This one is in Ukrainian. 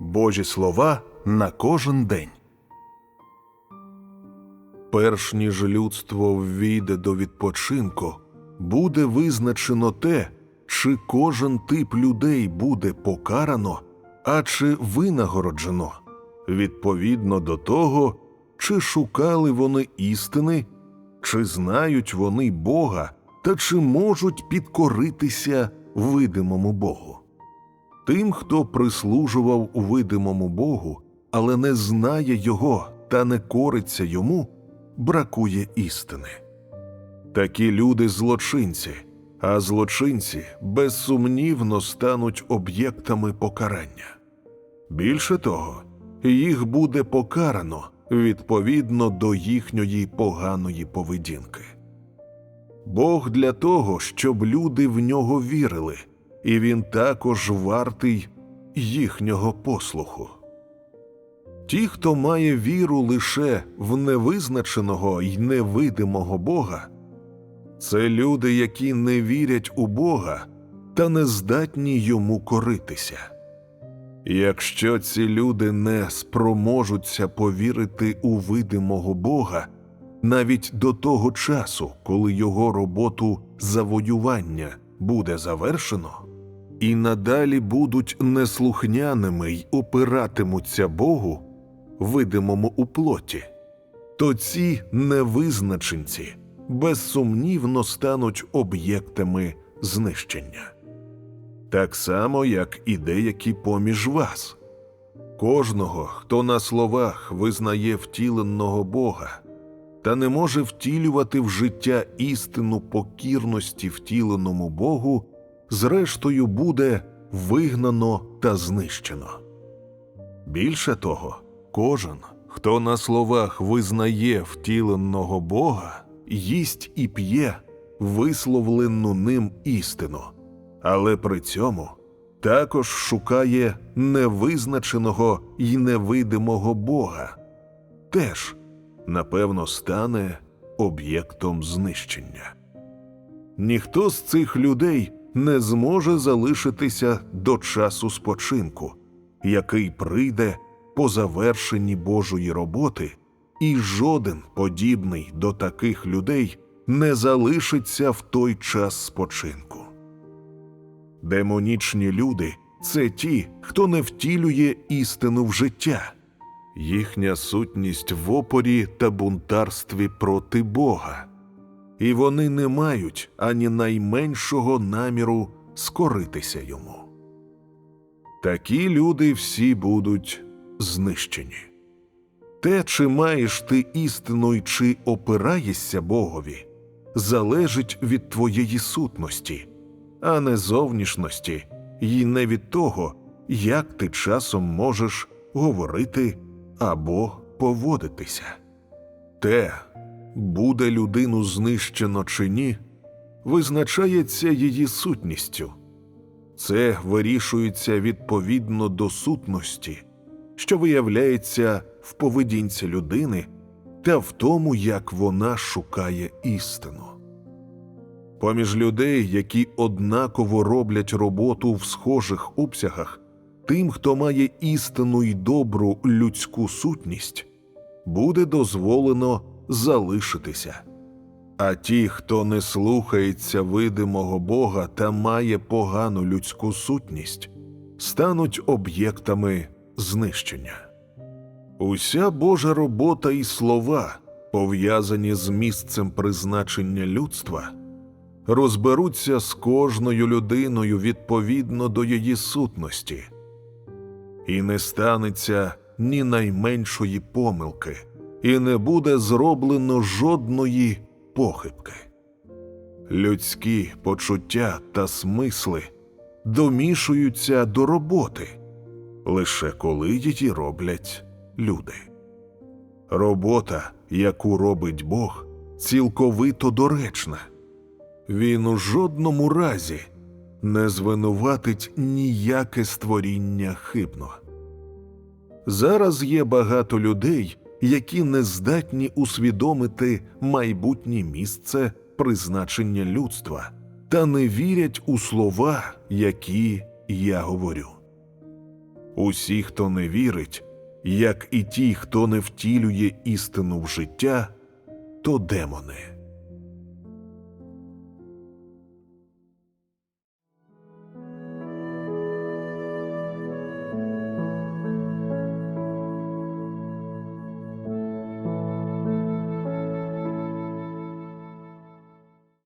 Божі слова на кожен день. Перш ніж людство ввійде до відпочинку, буде визначено те, чи кожен тип людей буде покарано, а чи винагороджено, відповідно до того, чи шукали вони істини, чи знають вони Бога, та чи можуть підкоритися видимому Богу. Тим, хто прислужував видимому Богу, але не знає Його та не кориться йому, бракує істини. Такі люди злочинці, а злочинці безсумнівно стануть об'єктами покарання. Більше того, їх буде покарано відповідно до їхньої поганої поведінки. Бог для того, щоб люди в нього вірили, і він також вартий їхнього послуху. Ті, хто має віру лише в невизначеного й невидимого Бога, це люди, які не вірять у Бога та не здатні йому коритися. Якщо ці люди не спроможуться повірити у видимого Бога навіть до того часу, коли його роботу завоювання буде завершено, і надалі будуть неслухняними й опиратимуться Богу, видимому у плоті, то ці невизначенці безсумнівно стануть об'єктами знищення. Так само, як і деякі поміж вас. Кожного, хто на словах визнає втіленого Бога, та не може втілювати в життя істину покірності втіленому Богу, зрештою буде вигнано та знищено. Більше того, кожен, хто на словах визнає втіленого Бога, їсть і п'є висловлену ним істину, але при цьому також шукає невизначеного й невидимого Бога, теж, напевно, стане об'єктом знищення. Ніхто з цих людей не зможе залишитися до часу спочинку, який прийде по завершенні Божої роботи, і жоден подібний до таких людей не залишиться в той час спочинку. Демонічні люди це ті, хто не втілює істину в життя, їхня сутність в опорі та бунтарстві проти Бога, і вони не мають ані найменшого наміру скоритися йому. Такі люди всі будуть знищені. Те, чи маєш ти істину й чи опираєшся Богові, залежить від твоєї сутності, а не зовнішності, і не від того, як ти часом можеш говорити або поводитися. Те, буде людину знищено чи ні, визначається її сутністю. Це вирішується відповідно до сутності, що виявляється в поведінці людини та в тому, як вона шукає істину. Поміж людей, які однаково роблять роботу в схожих обсягах, тим, хто має істину й добру людську сутність, буде дозволено залишитися. А ті, хто не слухається видимого Бога та має погану людську сутність, стануть об'єктами знищення. Уся Божа робота і слова, пов'язані з місцем призначення людства, розберуться з кожною людиною відповідно до її сутності, і не станеться ні найменшої помилки, і не буде зроблено жодної похибки. Людські почуття та смисли домішуються до роботи лише коли її роблять люди. Робота, яку робить Бог, цілковито доречна. Він у жодному разі не звинуватить ніяке створіння хибно. Зараз є багато людей, які не здатні усвідомити майбутнє місце призначення людства та не вірять у слова, які я говорю. Усі, хто не вірить, як і ті, хто не втілює істину в життя, то демони.